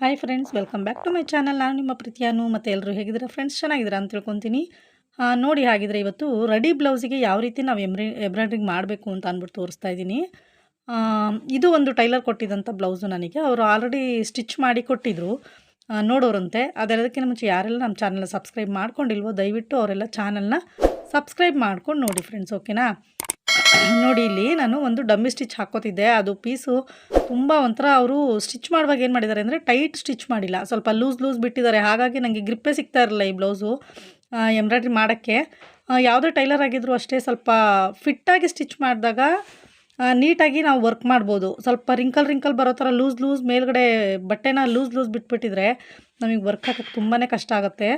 Hi friends welcome back to my channel ನಾನು ನಿಮ್ಮ ಪ್ರೀತಿಯಾನು ಮತ್ತು ಎಲ್ಲರೂ ಹೇಗಿದ್ದೀರಾ? ಫ್ರೆಂಡ್ಸ್ ಚೆನ್ನಾಗಿದ್ದೀರಾ ಅಂತ ತಿಳ್ಕೊತೀನಿ. ನೋಡಿ ಹಾಗಿದ್ರೆ ಇವತ್ತು ರೆಡಿ ಬ್ಲೌಸಿಗೆ ಯಾವ ರೀತಿ ನಾವು ಎಂಬ್ರಿ ಎಂಬ್ರಾಯ್ಡ್ರಿಂಗ್ ಮಾಡಬೇಕು ಅಂತ ಅಂದ್ಬಿಟ್ಟು ತೋರಿಸ್ತಾ ಇದ್ದೀನಿ. ಇದು ಒಂದು ಟೈಲರ್ ಕೊಟ್ಟಿದ್ದಂಥ ಬ್ಲೌಸು ನನಗೆ. ಅವರು ಆಲ್ರೆಡಿ ಸ್ಟಿಚ್ ಮಾಡಿ ಕೊಟ್ಟಿದ್ರು. ಆ, ನೋಡೋರಂತೆ. ಅದೆಲ್ಲದಕ್ಕಿಂತ ಮುಂಚೆ ಯಾರೆಲ್ಲ ನಮ್ಮ ಚಾನಲ್ನ ಸಬ್ಸ್ಕ್ರೈಬ್ ಮಾಡ್ಕೊಂಡಿಲ್ವೋ ದಯವಿಟ್ಟು ಅವರೆಲ್ಲ ಚಾನಲ್ನ ಸಬ್ಸ್ಕ್ರೈಬ್ ಮಾಡ್ಕೊಂಡು ನೋಡಿ ಫ್ರೆಂಡ್ಸ್ ಓಕೆನಾ ನೋಡಿ, ಇಲ್ಲಿ ನಾನು ಒಂದು ಡಮ್ಮಿ ಸ್ಟಿಚ್ ಹಾಕೋತಿದ್ದೆ ಅದು ಪೀಸು ತುಂಬ ಒಂಥರ ಅವರು ಸ್ಟಿಚ್ ಮಾಡುವಾಗ ಏನು ಮಾಡಿದ್ದಾರೆ ಅಂದರೆ ಟೈಟ್ ಸ್ಟಿಚ್ ಮಾಡಿಲ್ಲ. ಸ್ವಲ್ಪ ಲೂಸ್ ಲೂಸ್ ಬಿಟ್ಟಿದ್ದಾರೆ. ಹಾಗಾಗಿ ನನಗೆ ಗ್ರಿಪ್ಪೇ ಸಿಗ್ತಾ ಇರಲಿಲ್ಲ ಈ ಬ್ಲೌಸು ಎಂಬ್ರಾಯ್ಡ್ರಿ ಮಾಡೋಕ್ಕೆ. ಯಾವುದೇ ಟೈಲರ್ ಆಗಿದ್ರು ಅಷ್ಟೇ ಸ್ವಲ್ಪ ಫಿಟ್ಟಾಗಿ ಸ್ಟಿಚ್ ಮಾಡಿದಾಗ ನೀಟಾಗಿ ನಾವು ವರ್ಕ್ ಮಾಡ್ಬೋದು. ಸ್ವಲ್ಪ ರಿಂಕಲ್ ರಿಂಕಲ್ ಬರೋ ಥರ ಲೂಸ್ ಲೂಸ್ ಮೇಲ್ಗಡೆ ಬಟ್ಟೆನ ಲೂಸ್ ಲೂಸ್ ಬಿಟ್ಬಿಟ್ಟಿದ್ರೆ ನಮಗೆ ವರ್ಕ್ ಹಾಕೋಕ್ಕೆ ತುಂಬಾ ಕಷ್ಟ ಆಗುತ್ತೆ.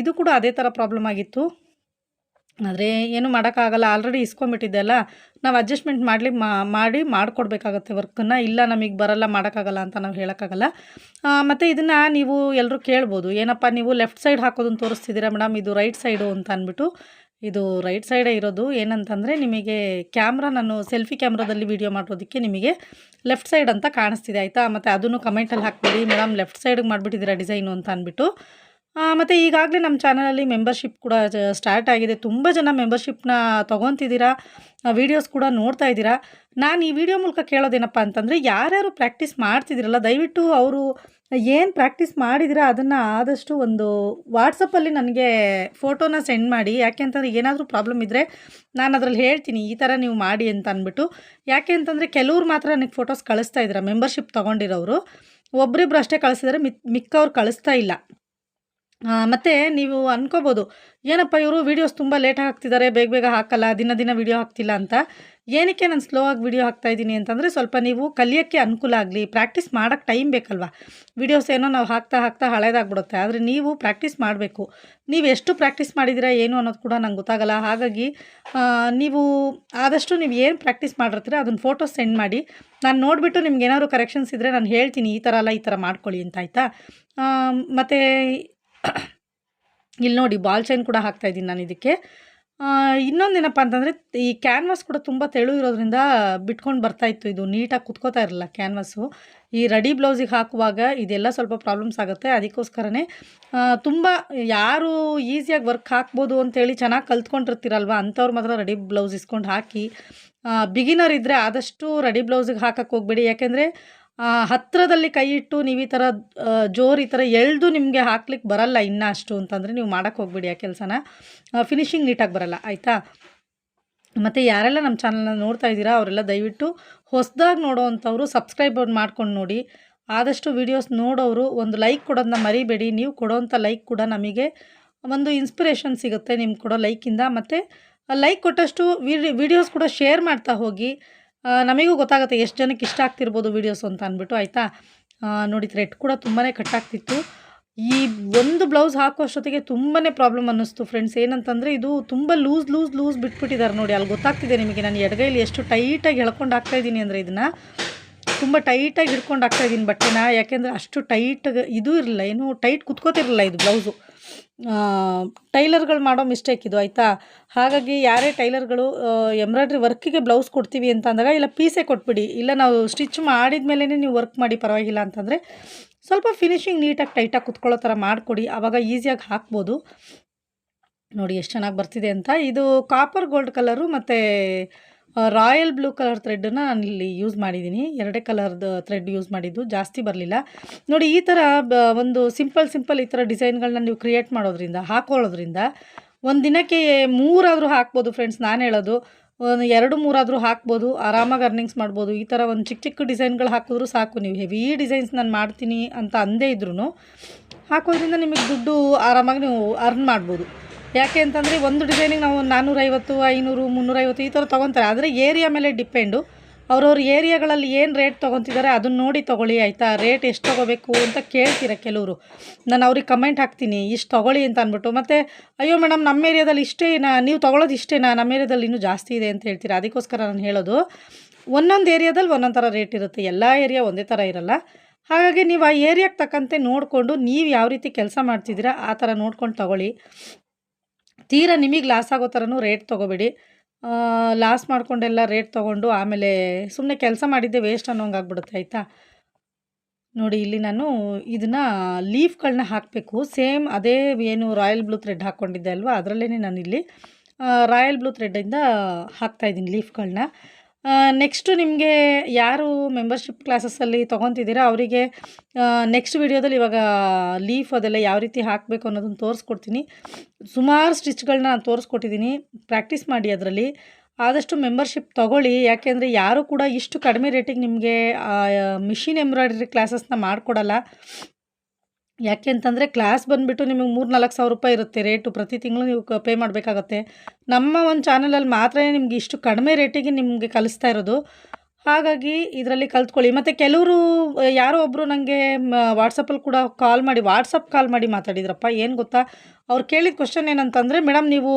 ಇದು ಕೂಡ ಅದೇ ಥರ ಪ್ರಾಬ್ಲಮ್ ಆಗಿತ್ತು. ಆದರೆ ಏನು ಮಾಡೋಕ್ಕಾಗಲ್ಲ ಆಲ್ರೆಡಿ ಇಸ್ಕೊಂಬಿಟ್ಟಿದ್ದೆಲ್ಲ ನಾವು ಅಡ್ಜಸ್ಟ್ಮೆಂಟ್ ಮಾಡಲಿ ಮಾಡಿ ಮಾಡಿಕೊಡ್ಬೇಕಾಗತ್ತೆ ವರ್ಕನ್ನು ಇಲ್ಲ ನಮಗೆ ಬರಲ್ಲ, ಮಾಡೋಕ್ಕಾಗಲ್ಲ ಅಂತ ನಾವು ಹೇಳೋಕ್ಕಾಗಲ್ಲ. ಮತ್ತು ಇದನ್ನು ನೀವು ಎಲ್ಲರೂ ಕೇಳ್ಬೋದು. ಏನಪ್ಪ, ನೀವು ಲೆಫ್ಟ್ ಸೈಡ್ ಹಾಕೋದನ್ನು ತೋರಿಸ್ತಿದ್ದೀರಾ ಮೇಡಮ್? ಇದು ರೈಟ್ ಸೈಡು ಅಂತ ಅಂದ್ಬಿಟ್ಟು, ಇದು ರೈಟ್ ಸೈಡೇ ಇರೋದು. ಏನಂತಂದರೆ ನಿಮಗೆ ಕ್ಯಾಮ್ರಾ ನಾನು ಸೆಲ್ಫಿ ಕ್ಯಾಮ್ರಾದಲ್ಲಿ ವೀಡಿಯೋ ಮಾಡೋದಕ್ಕೆ ನಿಮಗೆ ಲೆಫ್ಟ್ ಸೈಡ್ ಅಂತ ಕಾಣಿಸ್ತಿದೆ, ಆಯಿತಾ? ಮತ್ತು ಅದನ್ನು ಕಮೆಂಟಲ್ಲಿ ಹಾಕ್ಬೇಡಿ. ಮೇಡಮ್ ಲೆಫ್ಟ್ ಸೈಡಿಗೆ ಮಾಡಿಬಿಟ್ಟಿದ್ದೀರಾ ಡಿಸೈನು ಅಂತ ಅಂದ್ಬಿಟ್ಟು. ಮತ್ತು ಈಗಾಗಲೇ ನಮ್ಮ ಚಾನಲಲ್ಲಿ ಮೆಂಬರ್ಶಿಪ್ ಕೂಡ ಸ್ಟಾರ್ಟ್ ಆಗಿದೆ. ತುಂಬ ಜನ ಮೆಂಬರ್ಶಿಪ್ನ ತೊಗೊತಿದ್ದೀರಾ ವೀಡಿಯೋಸ್ ಕೂಡ ನೋಡ್ತಾ ಇದ್ದೀರಾ. ನಾನು ಈ ವಿಡಿಯೋ ಮೂಲಕ ಕೇಳೋದೇನಪ್ಪ ಅಂತಂದರೆ, ಯಾರ್ಯಾರು ಪ್ರಾಕ್ಟೀಸ್ ಮಾಡ್ತಿದ್ದೀರಲ್ಲ, ದಯವಿಟ್ಟು ಅವರು ಏನು ಪ್ರಾಕ್ಟೀಸ್ ಮಾಡಿದಿರ ಅದನ್ನು ಆದಷ್ಟು ಒಂದು ವಾಟ್ಸಪ್ಪಲ್ಲಿ ನನಗೆ ಫೋಟೋನ ಸೆಂಡ್ ಮಾಡಿ. ಯಾಕೆ ಅಂತಂದರೆ ಏನಾದರೂ ಪ್ರಾಬ್ಲಮ್ ಇದ್ದರೆ ನಾನು ಅದರಲ್ಲಿ ಹೇಳ್ತೀನಿ, ಈ ಥರ ನೀವು ಮಾಡಿ ಅಂತ ಅಂದ್ಬಿಟ್ಟು. ಯಾಕೆ ಅಂತಂದರೆ ಕೆಲವ್ರು ಮಾತ್ರ ನನಗೆ ಫೋಟೋಸ್ ಕಳಿಸ್ತಾ ಇದ್ದೀರಾ, ಮೆಂಬರ್ಶಿಪ್ ತೊಗೊಂಡಿರೋರು ಒಬ್ಬರಿಬ್ರು ಅಷ್ಟೇ ಕಳಿಸಿದರೆ, ಮಿಕ್, ಮಿಕ್ಕವ್ರು ಕಳಿಸ್ತಾ ಇಲ್ಲ. ಮತ್ತು ನೀವು ಅಂದ್ಕೋಬೋದು ಏನಪ್ಪ ಇವರು ವೀಡಿಯೋಸ್ ತುಂಬ ಲೇಟಾಗಿ ಹಾಕ್ತಿದ್ದಾರೆ ಬೇಗ ಬೇಗ ಹಾಕಲ್ಲ, ದಿನ ದಿನ ವೀಡಿಯೋ ಹಾಕ್ತಿಲ್ಲ ಅಂತ. ಏನಕ್ಕೆ ನಾನು ಸ್ಲೋ ಆಗಿ ವೀಡಿಯೋ ಹಾಕ್ತಾ ಇದ್ದೀನಿ ಅಂತಂದರೆ ಸ್ವಲ್ಪ ನೀವು ಕಲಿಯೋಕ್ಕೆ ಅನುಕೂಲ ಆಗಲಿ ಪ್ರಾಕ್ಟೀಸ್ ಮಾಡೋಕ್ಕೆ ಟೈಮ್ ಬೇಕಲ್ವಾ? ವೀಡಿಯೋಸ್ ಏನೋ ನಾವು ಹಾಕ್ತಾ ಹಾಕ್ತಾ ಹಳೇದಾಗ್ಬಿಡುತ್ತೆ, ಆದರೆ ನೀವು ಪ್ರಾಕ್ಟೀಸ್ ಮಾಡಬೇಕು. ನೀವು ಎಷ್ಟು ಪ್ರಾಕ್ಟೀಸ್ ಮಾಡಿದ್ದೀರಾ ಏನು ಅನ್ನೋದು ಕೂಡ ನಂಗೆ ಗೊತ್ತಾಗಲ್ಲ. ಹಾಗಾಗಿ ನೀವು ಆದಷ್ಟು ನೀವು ಏನು ಪ್ರಾಕ್ಟೀಸ್ ಮಾಡಿರ್ತೀರ ಅದನ್ನು ಫೋಟೋಸ್ ಸೆಂಡ್ ಮಾಡಿ. ನಾನು ನೋಡಿಬಿಟ್ಟು ನಿಮ್ಗೆ ಏನಾದ್ರು ಕರೆಕ್ಷನ್ಸ್ ಇದ್ದರೆ ನಾನು ಹೇಳ್ತೀನಿ, ಈ ಥರ ಅಲ್ಲ, ಈ ಥರ ಮಾಡ್ಕೊಳ್ಳಿ ಅಂತ ಆಯಿತಾ? ಮತ್ತು ಇಲ್ಲಿ ನೋಡಿ, ಬಾಲ್ ಚೈನ್ ಕೂಡ ಹಾಕ್ತಾ ಇದ್ದೀನಿ ನಾನು ಇದಕ್ಕೆ. ಇನ್ನೊಂದೇನಪ್ಪ ಅಂತಂದರೆ, ಈ ಕ್ಯಾನ್ವಾಸ್ ಕೂಡ ತುಂಬ ತೆಳು ಇರೋದ್ರಿಂದ ಬಿಟ್ಕೊಂಡು ಬರ್ತಾಯಿತ್ತು ಇದು ನೀಟಾಗಿ ಕುತ್ಕೋತಾ ಇರಲಿಲ್ಲ ಕ್ಯಾನ್ವಾಸು ಈ ರೆಡಿ ಬ್ಲೌಸಿಗೆ ಹಾಕುವಾಗ ಇದೆಲ್ಲ ಸ್ವಲ್ಪ ಪ್ರಾಬ್ಲಮ್ಸ್ ಆಗುತ್ತೆ. ಅದಕ್ಕೋಸ್ಕರನೇ ತುಂಬ ಯಾರು ಈಸಿಯಾಗಿ ವರ್ಕ್ ಹಾಕ್ಬೋದು ಅಂತೇಳಿ ಚೆನ್ನಾಗಿ ಕಲ್ತ್ಕೊಂಡಿರ್ತೀರಲ್ವ? ಅಂಥವ್ರು ಮಾತ್ರ ರೆಡಿ ಬ್ಲೌಸ್ ಇಸ್ಕೊಂಡು ಹಾಕಿ. ಬಿಗಿನರ್ ಇದ್ದರೆ ಆದಷ್ಟು ರೆಡಿ ಬ್ಲೌಸಿಗೆ ಹಾಕಕ್ಕೆ ಹೋಗಬೇಡಿ. ಯಾಕೆಂದರೆ ಹತ್ತಿರದಲ್ಲಿ ಕೈ ಇಟ್ಟು ನೀವು ಈ ಥರ ಜೋರು ಈ ಥರ ಎಳೆದು ನಿಮಗೆ ಹಾಕ್ಲಿಕ್ಕೆ ಬರಲ್ಲ ಇನ್ನೂ ಅಷ್ಟು ಅಂತಂದರೆ ನೀವು ಮಾಡೋಕ್ಕೆ ಹೋಗ್ಬಿಡಿ ಆ ಕೆಲಸನ. ಫಿನಿಶಿಂಗ್ ನೀಟಾಗಿ ಬರಲ್ಲ, ಆಯಿತಾ? ಮತ್ತು ಯಾರೆಲ್ಲ ನಮ್ಮ ಚಾನಲ್ನ ನೋಡ್ತಾ ಇದ್ದೀರಾ, ಅವರೆಲ್ಲ ದಯವಿಟ್ಟು ಹೊಸದಾಗಿ ನೋಡೋವಂಥವ್ರು ಸಬ್ಸ್ಕ್ರೈಬ್ ಮಾಡ್ಕೊಂಡು ನೋಡಿ. ಆದಷ್ಟು ವೀಡಿಯೋಸ್ ನೋಡೋರು ಒಂದು ಲೈಕ್ ಕೊಡೋದನ್ನ ಮರಿಬೇಡಿ. ನೀವು ಕೊಡೋವಂಥ ಲೈಕ್ ಕೂಡ ನಮಗೆ ಒಂದು ಇನ್ಸ್ಪಿರೇಷನ್ ಸಿಗುತ್ತೆ ನಿಮ್ಗೆ ಕೊಡೋ ಲೈಕಿಂದ ಮತ್ತು ಲೈಕ್ ಕೊಟ್ಟಷ್ಟು ವೀಡಿಯೋಸ್ ಕೂಡ ಶೇರ್ ಮಾಡ್ತಾ ಹೋಗಿ. ನಮಗೂ ಗೊತ್ತಾಗುತ್ತೆ ಎಷ್ಟು ಜನಕ್ಕೆ ಇಷ್ಟ ಆಗ್ತಿರ್ಬೋದು ವೀಡಿಯೋಸ್ ಅಂತ ಅಂದ್ಬಿಟ್ಟು, ಆಯಿತಾ? ನೋಡಿ ಥ್ರೆಡ್ ಕೂಡ ತುಂಬಾ ಕಟ್ಟಾಗ್ತಿತ್ತು ಈ ಒಂದು ಬ್ಲೌಸ್ ಹಾಕೋಷ್ಟೊತ್ತಿಗೆ ತುಂಬಾ ಪ್ರಾಬ್ಲಮ್ ಅನ್ನಿಸ್ತು ಫ್ರೆಂಡ್ಸ್ ಏನಂತಂದರೆ ಇದು ತುಂಬ ಲೂಸ್ ಲೂಸ್ ಲೂಸ್ ಬಿಟ್ಬಿಟ್ಟಿದ್ದಾರೆ ನೋಡಿ. ಅಲ್ಲಿ ಗೊತ್ತಾಗ್ತಿದೆ ನಿಮಗೆ. ನಾನು ಎಡಗೈಲಿ ಎಷ್ಟು ಟೈಟಾಗಿ ಹೇಳ್ಕೊಂಡು ಹಾಕ್ತಾ ಇದ್ದೀನಿ ಅಂದರೆ ಇದನ್ನು. ತುಂಬ ಟೈಟಾಗಿ ಹಿಡ್ಕೊಂಡು ಹಾಕ್ತಾ ಇದ್ದೀನಿ ಬಟ್ಟೆನ. ಯಾಕೆಂದರೆ ಅಷ್ಟು ಟೈಟ್ ಇದು ಇರಲಿಲ್ಲ. ಏನು ಟೈಟ್ ಕುತ್ಕೋತಿರಲಿಲ್ಲ ಇದು ಬ್ಲೌಸು ಟೈಲರ್ಗಳು ಮಾಡೋ ಮಿಸ್ಟೇಕ್ ಇದು, ಆಯಿತಾ? ಹಾಗಾಗಿ ಯಾರೇ ಟೈಲರ್ಗಳು ಎಂಬ್ರಾಯ್ಡ್ರಿ ವರ್ಕಿಗೆ ಬ್ಲೌಸ್ ಕೊಡ್ತೀವಿ ಅಂತ ಅಂದಾಗ, ಇಲ್ಲ ಪೀಸೇ ಕೊಟ್ಬಿಡಿ, ಇಲ್ಲ ನಾವು ಸ್ಟಿಚ್ ಮಾಡಿದ ಮೇಲೇ ನೀವು ವರ್ಕ್ ಮಾಡಿ ಪರವಾಗಿಲ್ಲ ಅಂತಂದರೆ, ಸ್ವಲ್ಪ ಫಿನಿಶಿಂಗ್ ನೀಟಾಗಿ ಟೈಟಾಗಿ ಕುತ್ಕೊಳ್ಳೋ ಥರ ಮಾಡಿಕೊಡಿ ಆವಾಗ ಈಸಿಯಾಗಿ ಹಾಕ್ಬೋದು. ನೋಡಿ, ಎಷ್ಟು ಚೆನ್ನಾಗಿ ಬರ್ತಿದೆ ಅಂತ. ಇದು ಕಾಪರ್ ಗೋಲ್ಡ್ ಕಲರು ಮತ್ತು ರಾಯಲ್ ಬ್ಲೂ ಕಲರ್ ಥ್ರೆಡ್ಡನ್ನು ನಾನು ಇಲ್ಲಿ ಯೂಸ್ ಮಾಡಿದ್ದೀನಿ ಎರಡೇ ಕಲರ್ದು ಥ್ರೆಡ್ ಯೂಸ್ ಮಾಡಿದ್ದು. ಜಾಸ್ತಿ ಬರಲಿಲ್ಲ. ನೋಡಿ, ಈ ಥರ ಒಂದು ಸಿಂಪಲ್ ಸಿಂಪಲ್ ಈ ಥರ ಡಿಸೈನ್ಗಳನ್ನ ನೀವು ಕ್ರಿಯೇಟ್ ಮಾಡೋದ್ರಿಂದ, ಹಾಕೊಳ್ಳೋದ್ರಿಂದ ಒಂದು ದಿನಕ್ಕೆ ಮೂರಾದರೂ ಹಾಕ್ಬೋದು ಫ್ರೆಂಡ್ಸ್ ನಾನು ಹೇಳೋದು, ಒಂದು ಎರಡು, ಮೂರಾದರೂ ಹಾಕ್ಬೋದು, ಆರಾಮಾಗಿ ಅರ್ನಿಂಗ್ಸ್ ಮಾಡ್ಬೋದು. ಈ ಥರ ಒಂದು ಚಿಕ್ಕ ಚಿಕ್ಕ ಡಿಸೈನ್ಗಳು ಹಾಕಿದ್ರು ಸಾಕು. ನೀವು ಹೆವಿ ಡಿಸೈನ್ಸ್ ನಾನು ಮಾಡ್ತೀನಿ ಅಂತ ಅಂದೇ ಇದ್ರೂ ಹಾಕೋದ್ರಿಂದ ನಿಮಗೆ ದುಡ್ಡು ಆರಾಮಾಗಿ ನೀವು ಅರ್ನ್ ಮಾಡ್ಬೋದು. ಯಾಕೆ ಅಂತಂದರೆ ಒಂದು ಡಿಸೈನಿಗೆ ನಾವು ನಾನ್ನೂರೈವತ್ತು ಐನೂರು, ಮುನ್ನೂರೈವತ್ತು ಈ ಥರ ತೊಗೊತಾರೆ. ಆದರೆ ಏರಿಯಾ ಮೇಲೆ ಡಿಪೆಂಡು ಅವ್ರವ್ರ ಏರಿಯಾಗಳಲ್ಲಿ ಏನು ರೇಟ್ ತೊಗೊತಿದ್ದಾರೆ ಅದನ್ನ ನೋಡಿ ತೊಗೊಳ್ಳಿ, ಆಯಿತಾ? ರೇಟ್ ಎಷ್ಟು ತೊಗೋಬೇಕು ಅಂತ ಕೇಳ್ತೀರ ಕೆಲವರು. ನಾನು ಅವ್ರಿಗೆ ಕಮೆಂಟ್ ಹಾಕ್ತೀನಿ. ಇಷ್ಟು ತೊಗೊಳ್ಳಿ ಅಂತ ಅಂದ್ಬಿಟ್ಟು. ಮತ್ತು, ಅಯ್ಯೋ ಮೇಡಮ್ ನಮ್ಮ ಏರಿಯಾದಲ್ಲಿ ಇಷ್ಟೇನಾ ನೀವು ತೊಗೊಳೋದು ಇಷ್ಟೇನಾ? ನಮ್ಮ ಏರಿಯಾದಲ್ಲಿ ಇನ್ನೂ ಜಾಸ್ತಿ ಇದೆ ಅಂತ ಹೇಳ್ತೀರ? ಅದಕ್ಕೋಸ್ಕರ ನಾನು ಹೇಳೋದು, ಒಂದೊಂದು ಏರಿಯಾದಲ್ಲಿ ಒಂದೊಂದು ಥರ ರೇಟ್ ಇರುತ್ತೆ. ಎಲ್ಲ ಏರಿಯಾ ಒಂದೇ ಥರ ಇರಲ್ಲ. ಹಾಗಾಗಿ ನೀವು ಆ ಏರಿಯಾಗೆ ತಕ್ಕಂತೆ ನೋಡಿಕೊಂಡು, ನೀವು ಯಾವ ರೀತಿ ಕೆಲಸ ಮಾಡ್ತಿದ್ದೀರಾ, ಆ ಥರ ನೋಡ್ಕೊಂಡು ತೊಗೊಳ್ಳಿ. ತೀರಾ ನಿಮಗೆ ಲಾಸ್ ಆಗೋ ಥರನೂ ರೇಟ್ ತೊಗೋಬೇಡಿ. ಲಾಸ್ ಮಾಡ್ಕೊಂಡೆಲ್ಲ ರೇಟ್ ತೊಗೊಂಡು ಆಮೇಲೆ ಸುಮ್ಮನೆ ಕೆಲಸ ಮಾಡಿದ್ದೆ ವೇಸ್ಟ್ ಅನ್ನೋಂಗೆ ಆಗ್ಬಿಡುತ್ತೆ, ಆಯಿತಾ? ನೋಡಿ, ಇಲ್ಲಿ ನಾನು ಇದನ್ನು ಲೀಫ್ಗಳನ್ನ ಹಾಕಬೇಕು. ಸೇಮ್ ಅದೇ ಏನು ರಾಯಲ್ ಬ್ಲೂ ಥ್ರೆಡ್ ಹಾಕ್ಕೊಂಡಿದ್ದೆ ಅಲ್ವಾ? ಅದರಲ್ಲೇ ನಾನಿಲ್ಲಿ ರಾಯಲ್ ಬ್ಲೂ ಥ್ರೆಡ್ಡಿಂದ ಹಾಕ್ತಾಯಿದ್ದೀನಿ ಲೀಫ್ಗಳನ್ನ ನೆಕ್ಸ್ಟು ನಿಮಗೆ ಯಾರು ಮೆಂಬರ್ಶಿಪ್ ಕ್ಲಾಸಸ್ಸಲ್ಲಿ ತೊಗೊತಿದ್ದೀರಾ? ಅವರಿಗೆ ನೆಕ್ಸ್ಟ್ ವಿಡಿಯೋದಲ್ಲಿ ಇವಾಗ ಲೀಫ್ ಅದೆಲ್ಲ ಯಾವ ರೀತಿ ಹಾಕಬೇಕು ಅನ್ನೋದನ್ನು ತೋರಿಸ್ಕೊಡ್ತೀನಿ. ಸುಮಾರು ಸ್ಟಿಚ್ಗಳನ್ನ ನಾನು ತೋರಿಸ್ಕೊಟ್ಟಿದ್ದೀನಿ ಪ್ರಾಕ್ಟೀಸ್ ಮಾಡಿ ಅದರಲ್ಲಿ. ಆದಷ್ಟು ಮೆಂಬರ್ಶಿಪ್ ತೊಗೊಳ್ಳಿ. ಯಾಕೆಂದರೆ ಯಾರೂ ಕೂಡ ಇಷ್ಟು ಕಡಿಮೆ ರೇಟಿಗೆ ನಿಮಗೆ ಮಿಷಿನ್ ಎಂಬ್ರಾಯ್ಡ್ರಿ ಕ್ಲಾಸಸ್ನ ಮಾಡಿಕೊಡಲ್ಲ. ಯಾಕೆ ಅಂತಂದರೆ ಕ್ಲಾಸ್ ಬಂದುಬಿಟ್ಟು ನಿಮಗೆ ಮೂರು ನಾಲ್ಕು ಸಾವಿರ ರೂಪಾಯಿ ಇರುತ್ತೆ ರೇಟು ಪ್ರತಿ ತಿಂಗಳು ನೀವು ಪೇ ಮಾಡಬೇಕಾಗತ್ತೆ. ನಮ್ಮ ಒಂದು ಚಾನಲಲ್ಲಿ ಮಾತ್ರ ನಿಮ್ಗೆ ಇಷ್ಟು ಕಡಿಮೆ ರೇಟಿಗೆ ನಿಮಗೆ ಕಲಿಸ್ತಾ ಇರೋದು. ಹಾಗಾಗಿ ಇದರಲ್ಲಿ ಕಲ್ತ್ಕೊಳ್ಳಿ. ಮತ್ತು ಕೆಲವರು, ಯಾರೋ ಒಬ್ಬರು ನನಗೆ ವಾಟ್ಸಪ್ಪಲ್ಲಿ ಕೂಡ ಕಾಲ್ ಮಾಡಿ ವಾಟ್ಸಪ್ ಕಾಲ್ ಮಾಡಿ ಮಾತಾಡಿದ್ರಪ್ಪ, ಏನು ಗೊತ್ತಾ? ಅವ್ರು ಕೇಳಿದ ಕ್ವಶನ್ ಏನಂತಂದರೆ ಮೇಡಮ್ ನೀವು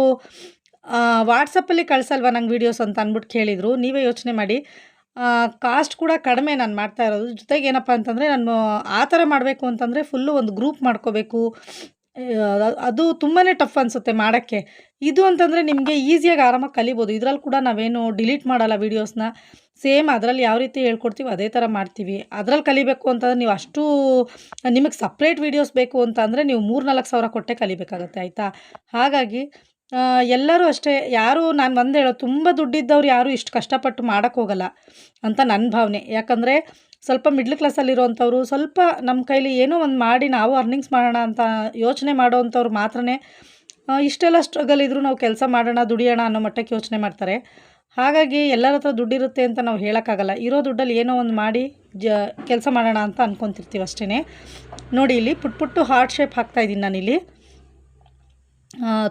ವಾಟ್ಸಪ್ಪಲ್ಲಿ ಕಳಿಸಲ್ವಾ ನಂಗೆ ವೀಡಿಯೋಸ್ ಅಂತ ಅಂದ್ಬಿಟ್ಟು ಕೇಳಿದರು. ನೀವೇ ಯೋಚನೆ ಮಾಡಿ. ಕಾಸ್ಟ್ ಕೂಡ ಕಡಿಮೆ ನಾನು ಮಾಡ್ತಾ ಇರೋದು. ಜೊತೆಗೆ ಏನಪ್ಪ ಅಂತಂದರೆ ನಾನು ಆ ಥರ ಮಾಡಬೇಕು ಅಂತಂದರೆ ಫುಲ್ಲು ಒಂದು ಗ್ರೂಪ್ ಮಾಡ್ಕೋಬೇಕು. ಅದು ತುಂಬಾ ಟಫ್ ಅನಿಸುತ್ತೆ ಮಾಡೋಕ್ಕೆ. ಇದು ಅಂತಂದರೆ ನಿಮಗೆ ಈಸಿಯಾಗಿ ಆರಾಮಾಗಿ ಕಲಿಬೋದು. ಇದರಲ್ಲಿ ಕೂಡ ನಾವೇನು ಡಿಲೀಟ್ ಮಾಡಲ್ಲ ವೀಡಿಯೋಸ್ನ ಸೇಮ್ ಅದರಲ್ಲಿ ಯಾವ ರೀತಿ ಹೇಳ್ಕೊಡ್ತೀವಿ ಅದೇ ಥರ ಮಾಡ್ತೀವಿ. ಅದರಲ್ಲಿ ಕಲಿಬೇಕು ಅಂತಂದರೆ ನೀವು ಅಷ್ಟು, ನಿಮಗೆ ಸಪ್ರೇಟ್ ವೀಡಿಯೋಸ್ ಬೇಕು ಅಂತ ನೀವು ಮೂರು ನಾಲ್ಕು ಸಾವಿರ ಕೊಟ್ಟೆ ಕಲಿಬೇಕಾಗತ್ತೆ, ಆಯಿತಾ? ಹಾಗಾಗಿ ಎಲ್ಲರೂ ಅಷ್ಟೇ. ಯಾರು ನಾನು ಒಂದು ಹೇಳೋ ತುಂಬ ದುಡ್ಡಿದ್ದವ್ರು ಯಾರೂ ಇಷ್ಟು ಕಷ್ಟಪಟ್ಟು ಮಾಡೋಕ್ಕೋಗಲ್ಲ ಅಂತ ನನ್ನ ಭಾವನೆ. ಯಾಕಂದರೆ ಸ್ವಲ್ಪ ಮಿಡ್ಲ್ ಕ್ಲಾಸಲ್ಲಿರೋವಂಥವ್ರು ಸ್ವಲ್ಪ ನಮ್ಮ ಕೈಲಿ ಏನೋ ಒಂದು ಮಾಡಿ ನಾವು ಅರ್ನಿಂಗ್ಸ್ ಮಾಡೋಣ ಅಂತ ಯೋಚನೆ ಮಾಡೋವಂಥವ್ರು ಮಾತ್ರನೇ ಇಷ್ಟೆಲ್ಲ ಸ್ಟ್ರಗಲ್ ಇದ್ದರೂ ನಾವು ಕೆಲಸ ಮಾಡೋಣ, ದುಡಿಯೋಣ ಅನ್ನೋ ಮಟ್ಟಕ್ಕೆ ಯೋಚನೆ ಮಾಡ್ತಾರೆ. ಹಾಗಾಗಿ ಎಲ್ಲರ ಹತ್ರ ದುಡ್ಡಿರುತ್ತೆ ಅಂತ ನಾವು ಹೇಳೋಕ್ಕಾಗಲ್ಲ. ಇರೋ ದುಡ್ಡಲ್ಲಿ ಏನೋ ಒಂದು ಮಾಡಿ ಜ, ಕೆಲಸ ಮಾಡೋಣ ಅಂತ ಅಂದ್ಕೊತಿರ್ತೀವಿ ಅಷ್ಟೇ ನೋಡಿ, ಇಲ್ಲಿ ಪುಟ್ ಪುಟ್ಟು ಹಾರ್ಟ್ ಶೇಪ್ ಹಾಕ್ತಾಯಿದ್ದೀನಿ ನಾನಿಲ್ಲಿ.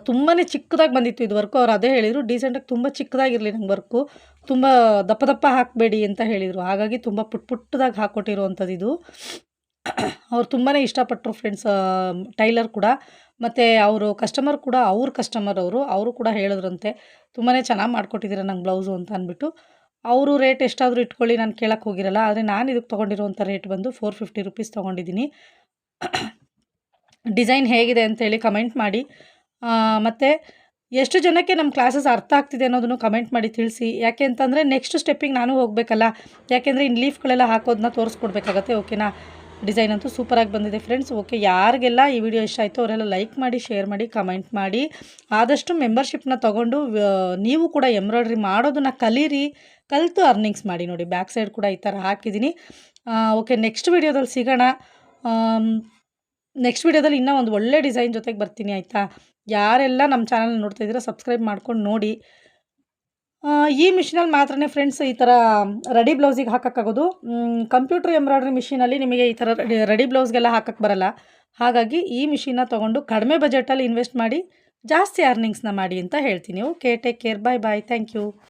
ತುಂಬಾ ಚಿಕ್ಕದಾಗಿ ಬಂದಿತ್ತು ಇದು ವರ್ಕು ಅವ್ರು ಅದೇ ಹೇಳಿದರು ಡೀಸೆಂಟಾಗಿ ತುಂಬ ಚಿಕ್ಕದಾಗಿರಲಿ ನಂಗೆ ವರ್ಕು ತುಂಬ ದಪ್ಪ ದಪ್ಪ ಹಾಕಬೇಡಿ ಅಂತ ಹೇಳಿದರು. ಹಾಗಾಗಿ ತುಂಬ ಪುಟ್ ಪುಟ್ಟದಾಗಿ ಹಾಕ್ಕೊಟ್ಟಿರುವಂಥದ್ದು ಇದು. ಅವ್ರು ತುಂಬಾ ಇಷ್ಟಪಟ್ಟರು ಫ್ರೆಂಡ್ಸ್ ಟೈಲರ್ ಕೂಡ. ಮತ್ತು ಅವರು ಕಸ್ಟಮರ್ ಕೂಡ ಅವ್ರ ಕಸ್ಟಮರ್ ಅವರು. ಅವರು ಕೂಡ ಹೇಳಿದ್ರಂತೆ ತುಂಬಾ ಚೆನ್ನಾಗಿ ಮಾಡಿಕೊಟ್ಟಿದ್ದೀರ ನಂಗೆ ಬ್ಲೌಸು ಅಂತ ಅಂದ್ಬಿಟ್ಟು. ಅವರು ರೇಟ್ ಎಷ್ಟಾದರೂ ಇಟ್ಕೊಳ್ಳಿ, ನಾನು ಕೇಳಕ್ಕೆ ಹೋಗಿರಲ್ಲ. ಆದರೆ ನಾನು ಇದಕ್ಕೆ ತೊಗೊಂಡಿರುವಂಥ ರೇಟ್ ಬಂದು ಫೋರ್ ಫಿಫ್ಟಿ ರುಪೀಸ್ ತೊಗೊಂಡಿದ್ದೀನಿ. ಡಿಸೈನ್ ಹೇಗಿದೆ ಅಂತೇಳಿ ಕಮೆಂಟ್ ಮಾಡಿ. ಮತ್ತು ಎಷ್ಟು ಜನಕ್ಕೆ ನಮ್ಮ ಕ್ಲಾಸಸ್ ಅರ್ಥ ಆಗ್ತಿದೆ ಅನ್ನೋದನ್ನು ಕಮೆಂಟ್ ಮಾಡಿ ತಿಳಿಸಿ. ಯಾಕೆ ಅಂತಂದರೆ ನೆಕ್ಸ್ಟ್ ಸ್ಟೆಪ್ಪಿಗೆ ನಾನು ಹೋಗಬೇಕಲ್ಲ. ಯಾಕೆಂದರೆ ಇನ್ನು ಲೀಫ್ಗಳೆಲ್ಲ ಹಾಕೋದನ್ನ ತೋರಿಸ್ಕೊಡ್ಬೇಕಾಗತ್ತೆ ಓಕೆನಾ ಡಿಸೈನ್ ಅಂತೂ ಸೂಪರಾಗಿ ಬಂದಿದೆ ಫ್ರೆಂಡ್ಸ್ ಓಕೆ ಯಾರಿಗೆಲ್ಲ ಈ ವಿಡಿಯೋ ಇಷ್ಟ ಆಯಿತು ಅವರೆಲ್ಲ ಲೈಕ್ ಮಾಡಿ ಶೇರ್ ಮಾಡಿ ಕಮೆಂಟ್ ಮಾಡಿ. ಆದಷ್ಟು ಮೆಂಬರ್ಶಿಪ್ನ ತೊಗೊಂಡು ನೀವು ಕೂಡ ಎಂಬ್ರಾಯ್ಡ್ರಿ ಮಾಡೋದನ್ನ ಕಲೀರಿ. ಕಲಿತು ಅರ್ನಿಂಗ್ಸ್ ಮಾಡಿ ನೋಡಿ ಬ್ಯಾಕ್ ಸೈಡ್ ಕೂಡ ಈ ಥರ ಹಾಕಿದ್ದೀನಿ. ಓಕೆ ನೆಕ್ಸ್ಟ್ ವಿಡಿಯೋದಲ್ಲಿ ಸಿಗೋಣ. ನೆಕ್ಸ್ಟ್ ವಿಡಿಯೋದಲ್ಲಿ ಇನ್ನೂ ಒಂದು ಒಳ್ಳೆ ಡಿಸೈನ್ ಜೊತೆಗೆ ಬರ್ತೀನಿ, ಆಯಿತಾ? ಯಾರೆಲ್ಲ ನಮ್ಮ ಚಾನಲ್ ನೋಡ್ತಾ ಇದ್ದೀರಾ ಸಬ್ಸ್ಕ್ರೈಬ್ ಮಾಡ್ಕೊಂಡು ನೋಡಿ. ಈ ಮಿಷಿನಲ್ಲಿ ಮಾತ್ರ ಫ್ರೆಂಡ್ಸ್ ಈ ಥರ ರೆಡಿ ಬ್ಲೌಸಿಗೆ ಹಾಕೋಕ್ಕಾಗೋದು. ಕಂಪ್ಯೂಟರ್ ಎಂಬ್ರಾಯ್ಡ್ರಿ ಮಿಷಿನಲ್ಲಿ ನಿಮಗೆ ಈ ಥರ ರೆಡಿ ರೆಡಿ ಬ್ಲೌಸ್ಗೆಲ್ಲ ಹಾಕೋಕ್ಕೆ ಬರಲ್ಲ. ಹಾಗಾಗಿ ಈ ಮಿಷಿನ ತೊಗೊಂಡು ಕಡಿಮೆ ಬಜೆಟಲ್ಲಿ ಇನ್ವೆಸ್ಟ್ ಮಾಡಿ ಜಾಸ್ತಿ ಅರ್ನಿಂಗ್ಸ್ನ ಮಾಡಿ ಅಂತ ಹೇಳ್ತೀನಿ. Okay take care bye bye thank you